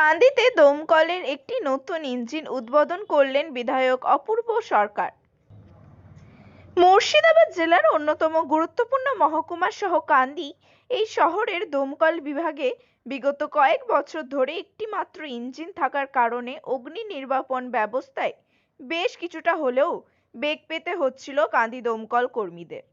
কান্দিতে দমকলের একটি নতুন ইঞ্জিন উদ্বোধন করলেন বিধায়ক অপূর্ব সরকার। মুর্শিদাবাদ জেলার অন্যতম গুরুত্বপূর্ণ মহকুমা সহ কান্দি এই শহরের দমকল বিভাগে বিগত কয়েক বছর ধরে একটি মাত্র ইঞ্জিন থাকার কারণে অগ্নি নির্বাপন ব্যবস্থায় বেশ কিছুটা হলেও বেগ পেতে হচ্ছিল কান্দি দমকল কর্মীদের।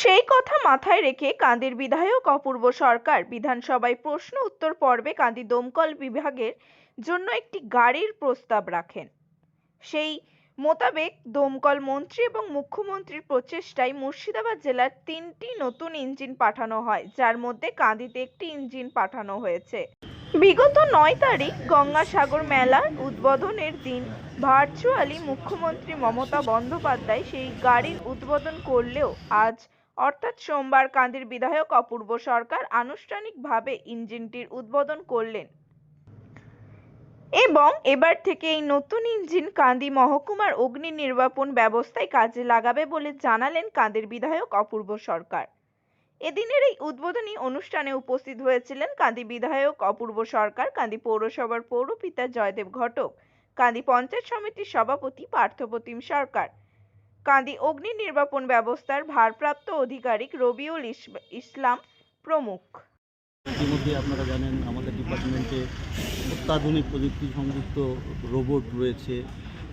সেই কথা মাথায় রেখে কান্দির বিধায়ক অপূর্ব সরকার বিধানসভায় প্রশ্ন উত্তর পর্বে কান্দি দমকল বিভাগের জন্য একটি গাড়ির প্রস্তাব রাখেন। সেই মোতাবেক দমকল মন্ত্রী এবং মুখ্যমন্ত্রীর প্রচেষ্টায় মুর্শিদাবাদ জেলার তিনটি নতুন ইঞ্জিন পাঠানো হয়, যার মধ্যে কাঁদিতে একটি ইঞ্জিন পাঠানো হয়েছে। বিগত নয় তারিখ গঙ্গাসাগর মেলার উদ্বোধনের দিন ভার্চুয়ালি মুখ্যমন্ত্রী মমতা বন্দ্যোপাধ্যায় সেই গাড়ির উদ্বোধন করলেও আজ অর্থাৎ সোমবার কান্দির বিধায়ক অপূর্ব সরকার আনুষ্ঠানিকভাবে ইঞ্জিনটির উদ্বোধন করলেন। এবং এবার থেকে এই নতুন ইঞ্জিন কান্দি মহকুমার অগ্নি নির্বাপন ব্যবস্থায় কাজে লাগাবে বলে জানালেন কান্দির বিধায়ক অপূর্ব সরকার। এদিনের এই উদ্বোধনী অনুষ্ঠানে উপস্থিত হয়েছিলেন কান্দি বিধায়ক অপূর্ব সরকার, কান্দি পৌরসভার পৌরপিতা জয়দেব ঘটক, কান্দি পঞ্চায়েত সমিতির সভাপতি পার্থপ্রতিম সরকার কান্দি অগ্নি নির্বাপন ব্যবস্থার ভারপ্রাপ্ত আধিকারিক রবিউল ইস- ইসলাম প্রমুখ। ইতিমধ্যে আপনারা জানেন আমাদের ডিপার্টমেন্টে অত্যাধুনিক প্রযুক্তি সংযুক্ত রোবট রয়েছে,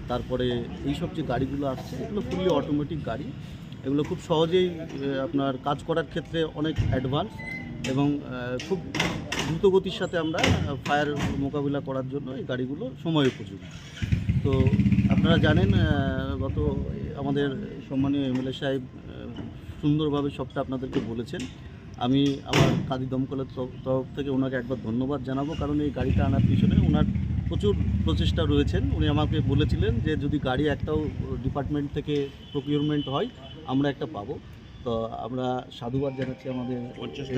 তারপরে এই সব যে গাড়িগুলো আসছে, এগুলো ফুললি অটোমেটিক গাড়ি। এগুলো খুব সহজেই আপনার কাজ করার ক্ষেত্রে অনেক অ্যাডভান্স এবং খুব দ্রুত গতির সাথে আমরা ফায়ার মোকাবিলা করার জন্য এই গাড়িগুলো সময় উপযোগী। তো আপনারা জানেন গত আমাদের সম্মানীয় এমএলএ সাহেব সুন্দরভাবে সবটা আপনাদেরকে বলেছেন। আমি আমার কাজী দমকলের তরফ- থেকে ওনাকে একবার ধন্যবাদ জানাব কারণ এই গাড়িটা আনার পিছনে ওনার প্রচুর প্রচেষ্টা রয়েছেন। উনি আমাকে বলেছিলেন যে যদি গাড়ি একটাও ডিপার্টমেন্ট থেকে প্রকিউরমেন্ট হয় আমরা একটা পাবো। তো আমরা সাধুবাদ জানাচ্ছি আমাদের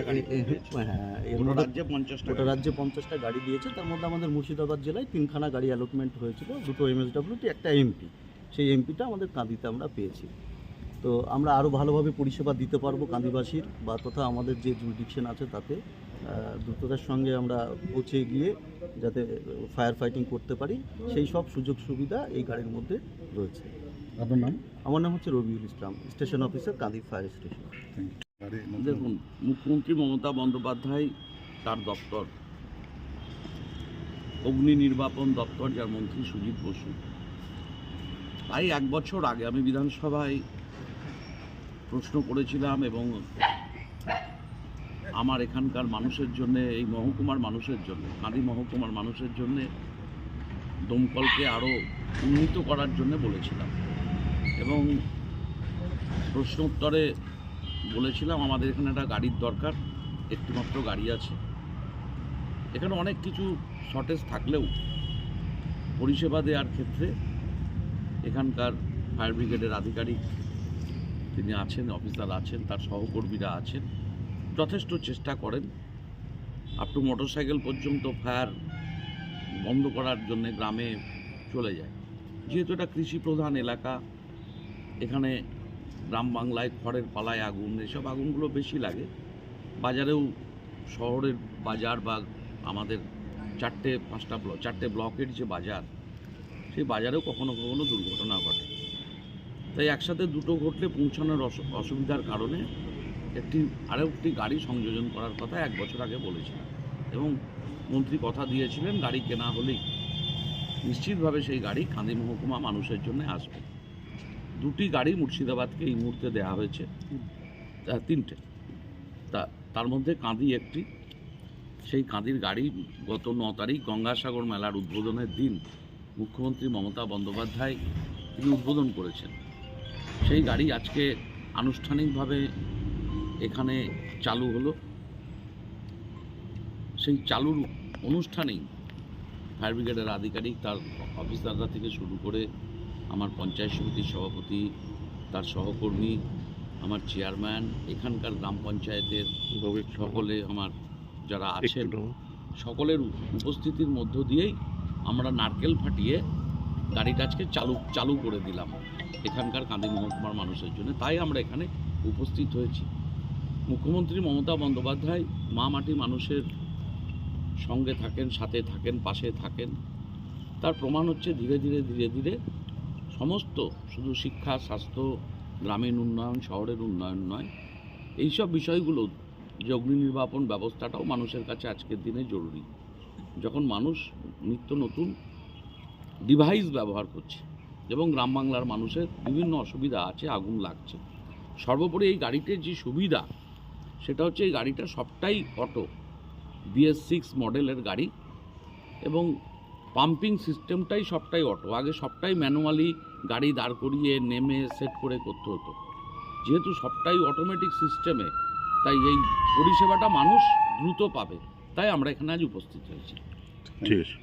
এ- হ্যাঁ গোটা রাজ্যে পঞ্চাশটা রাজ্যে পঞ্চাশটা গাড়ি দিয়েছে। তার মধ্যে আমাদের মুর্শিদাবাদ জেলায় তিনখানা গাড়ি অ্যালটমেন্ট হয়েছিল। দুটো এমএসডব্লিউটি একটা এমপি সেই এমপিটা আমাদের কাঁদিতে আমরা পেয়েছি। তো আমরা আরও ভালোভাবে পরিষেবা দিতে পারব কাঁদিবাসীর বা তথা আমাদের যে জুরিডিকশন আছে তাতে দ্রুততার সঙ্গে আমরা পৌঁছে গিয়ে যাতে ফায়ার ফাইটিং করতে পারি সেই সব সুযোগ সুবিধা এই গাড়ির মধ্যে রয়েছে। আপনার নাম? আমার নাম হচ্ছে Rabiul Islam station officer Kandi fire station দেখুন মুখ্যমন্ত্রী মমতা বন্দ্যোপাধ্যায় তার দপ্তর। অগ্নি নির্বাপন দপ্তর যার মন্ত্রী সুজিত বসু। তাই এক বছর আগে আমি বিধানসভায় প্রশ্ন করেছিলাম এবং আমার এখানকার মানুষের জন্য, এই মহকুমার মানুষের জন্য কাঁদি মহকুমার মানুষের জন্য দমকলকে আরও উন্নীত করার জন্য বলেছিলাম। এবং প্রশ্ন উত্তরে বলেছিলাম, আমাদের এখানে একটা গাড়ির দরকার, একটিমাত্র গাড়ি আছে। এখানে অনেক কিছু শর্টেজ থাকলেও পরিষেবা দেওয়ার ক্ষেত্রে এখানকার ফায়ার ব্রিগেডের আধিকারিক তিনি আছেন, অফিসার আছেন, তার সহকর্মীরা আছেন। যথেষ্ট চেষ্টা করেন। আপ টু মোটরসাইকেল পর্যন্ত ফায়ার বন্ধ করার জন্য গ্রামে চলে যায়। যেহেতু এটা কৃষি প্রধান এলাকা, এখানে গ্রাম বাংলায় খড়ের পালায় আগুন, এসব আগুনগুলো বেশি লাগে। বাজারেও শহরের বাজার বা আমাদের চারটে, পাঁচটা ব্লক, চারটে ব্লকের যে বাজার সেই বাজারেও কখনো কখনো দুর্ঘটনা ঘটে। তাই একসাথে দুটো ঘটলে পৌঁছানোর অসুবিধার কারণে একটি আরও একটি গাড়ি সংযোজন করার কথা এক বছর আগে বলেছিলাম এবং মন্ত্রী কথা দিয়েছিলেন গাড়ি কেনা হলেই। নিশ্চিতভাবে সেই গাড়ি কান্দি মহকুমা মানুষের জন্য আসবে। দুটি গাড়ি মুর্শিদাবাদকে এই মুহূর্তে দেওয়া হয়েছে। তিনটে। তা, তার মধ্যে কাঁদি একটি। সেই কাঁদির গাড়ি গত ন তারিখ গঙ্গাসাগর মেলার উদ্বোধনের দিন মুখ্যমন্ত্রী মমতা বন্দ্যোপাধ্যায় তিনি উদ্বোধন করেছেন। সেই গাড়ি আজকে আনুষ্ঠানিকভাবে এখানে চালু হলো। সেই চালুর অনুষ্ঠানেই ফায়ার ব্রিগেডের আধিকারিক তার অফিসাররা থেকে শুরু করে আমার পঞ্চায়েত সমিতির সভাপতি তার সহকর্মী আমার চেয়ারম্যান এখানকার গ্রাম পঞ্চায়েতের সকলে আমার যারা আছেন সকলের উপস্থিতির মধ্য দিয়েই আমরা নারকেল ফাটিয়ে গাড়িটা আজকে চালু চালু করে দিলাম। এখানকার কান্দি মহকুমার মানুষের জন্য। তাই আমরা এখানে উপস্থিত হয়েছি। মুখ্যমন্ত্রী মমতা বন্দ্যোপাধ্যায় মা মাটি মানুষের সঙ্গে থাকেন, সাথে থাকেন, পাশে থাকেন। তার প্রমাণ হচ্ছে ধীরে ধীরে ধীরে ধীরে সমস্ত শুধু শিক্ষা, স্বাস্থ্য, গ্রামীণ উন্নয়ন, শহরের উন্নয়ন নয়, এইসব বিষয়গুলো যে অগ্নি নির্বাপন ব্যবস্থাটাও মানুষের কাছে আজকের দিনে জরুরি। যখন মানুষ নিত্য নতুন ডিভাইস ব্যবহার করছে এবং গ্রাম বাংলার মানুষের বিভিন্ন অসুবিধা আছে, আগুন লাগছে, সর্বোপরি এই গাড়িটির যে সুবিধা, সেটা হচ্ছে এই গাড়িটা সবটাই অটো বিএস সিক্স মডেলের গাড়ি এবং পাম্পিং সিস্টেমটাই সবটাই অটো আগে সবটাই ম্যানুয়ালি গাড়ি দাঁড় করিয়ে, নেমে সেট করে করতে হতো। যেহেতু সবটাই অটোমেটিক সিস্টেমে তাই এই পরিষেবাটা মানুষ দ্রুত পাবে। তাই আমরা এখানে আজ উপস্থিত হয়েছি। ঠিক আছে।